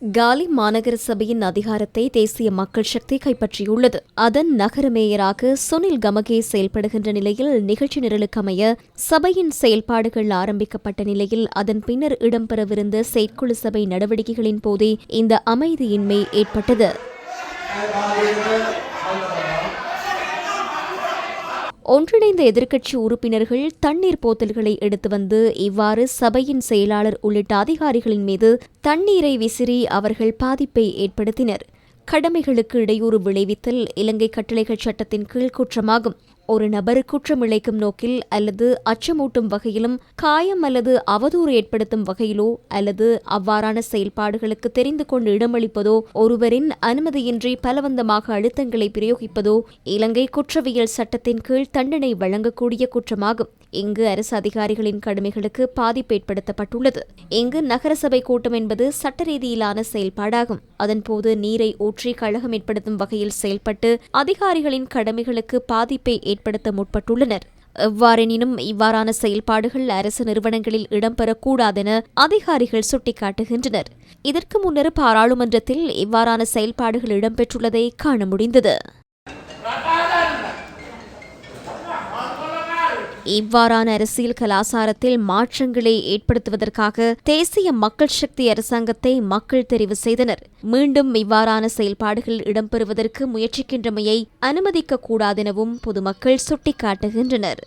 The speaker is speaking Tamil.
காலி மாநகர சபையின் அதிகாரத்தை தேசிய மக்கள் சக்தி கைப்பற்றியுள்ளது. அதன் நகர மேயராக சுனில் கமகே செயல்படுகின்ற நிலையில் நிகழ்ச்சி நிரலுக்கமைய சபையின் செயல்பாடுகள் ஆரம்பிக்கப்பட்ட நிலையில் அதன் பின்னர் இடம்பெறவிருந்த செயற்குழு சபை நடவடிக்கைகளின் போதே இந்த அமைதியின்மை ஏற்பட்டது. ஒன்றிணைந்த எதிர்க்கட்சி உறுப்பினர்கள் தண்ணீர் போத்தல்களை எடுத்து வந்து இவ்வாறு சபையின் செயலாளர் உள்ளிட்ட அதிகாரிகளின் மீது தண்ணீரை விசிறி அவர்கள் பாதிப்பை ஏற்படுத்தினர். கடமைகளுக்கு இடையூறு விளைவித்தல் இலங்கை கட்டளைகள் சட்டத்தின் கீழ் குற்றமாகும். ஒரு நபர் குற்றம் இழைக்கும் நோக்கில் அல்லது அச்சமூட்டும் வகையிலும் காயம் அல்லது அவதூறு ஏற்படுத்தும் வகையிலோ அல்லது அவ்வாறான செயல்பாடுகளுக்கு தெரிந்து கொண்டு இடமளிப்பதோ ஒருவரின் அனுமதியின்றி பலவந்தமாக அழுத்தங்களை பிரயோகிப்பதோ இலங்கை குற்றவியல் சட்டத்தின் கீழ் தண்டனை வழங்கக்கூடிய குற்றமாகும். இங்கு அரசு அதிகாரிகளின் கடமைகளுக்கு பாதிப்பு ஏற்படுத்தப்பட்டுள்ளது. இங்கு நகரசபை கூட்டம் என்பது சட்ட ரீதியிலான செயல்பாடாகும். அதன்போது நீரை ஊற்றி கழகம் ஏற்படுத்தும் வகையில் செயல்பட்டு அதிகாரிகளின் கடமைகளுக்கு பாதிப்பை ஏற்படுத்த முற்பட்டுள்ளனர். எவ்வாறெனினும் இவ்வாறான செயல்பாடுகள் அரசு நிறுவனங்களில் இடம்பெறக்கூடாதென அதிகாரிகள் சுட்டிக்காட்டுகின்றனர். இதற்கு முன்னர் பாராளுமன்றத்தில் இவ்வாறான செயல்பாடுகள் இடம்பெற்றுள்ளதை காண முடிந்தது. இவ்வாறான அரசியல் கலாசாரத்தில் மாற்றங்களை ஏற்படுத்துவதற்காக தேசிய மக்கள் சக்தி அரசாங்கத்தை மக்கள் தெரிவு செய்தனர். மீண்டும் இவ்வாறான செயல்பாடுகள் இடம்பெறுவதற்கு முயற்சிக்கின்றமையை அனுமதிக்க கூடாதெனவும் பொதுமக்கள் சுட்டிக்காட்டுகின்றனர்.